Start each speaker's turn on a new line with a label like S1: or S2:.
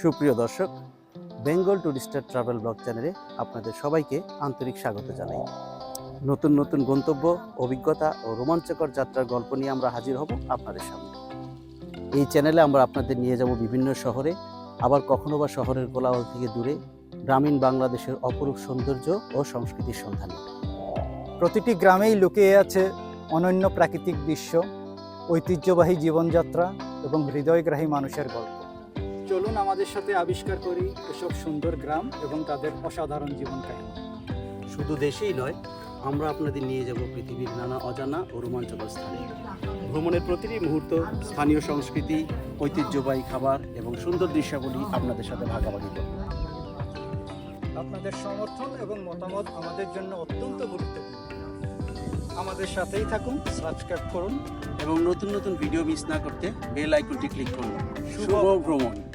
S1: সুপ্রিয় দর্শক, Bengal Tourister travel blog চ্যানেলে আপনাদের সবাইকে আন্তরিক স্বাগত জানাই। নতুন নতুন গন্তব্য, অভিজ্ঞতা ও রোমাঞ্চকর যাত্রার গল্প নিয়ে আমরা হাজির হব আপনাদের সামনে। এই চ্যানেলে আমরা আপনাদের নিয়ে যাব বিভিন্ন শহরে, আবার কখনো বা শহরের কোলাহল থেকে দূরে গ্রামীণ বাংলাদেশের অপরূপ সৌন্দর্য ও সংস্কৃতির সন্ধানে।
S2: প্রতিটি গ্রামেই লুকিয়ে আছে অনন্য প্রাকৃতিক দৃশ্য, ঐতিহ্যবাহী জীবনযাত্রা এবং হৃদয়গ্রাহী মানুষের গল্প। চলুন আমাদের সাথে আবিষ্কার করি এসব সুন্দর গ্রাম এবং তাদের অসাধারণ জীবন কাহিনী
S1: শুধু দেশেই নয় আমরা আপনাদের নিয়ে যাব পৃথিবীর নানা অজানা ও রোমাঞ্চকর স্থানে। ভ্রমণের প্রতিটি মুহূর্ত স্থানীয় সংস্কৃতি ঐতিহ্যবাহী খাবার এবং সুন্দর দৃশ্যাবলী আপনাদের সাথে ভাগাভাগি করব।
S2: আপনাদের সমর্থন এবং মতামত আমাদের জন্য অত্যন্ত গুরুত্বপূর্ণ। আমাদের সাথেই থাকুন সাবস্ক্রাইব করুন
S1: এবং নতুন নতুন ভিডিও মিস না করতে বেল আইকনটি ক্লিক করুন। শুভ ভ্রমণ!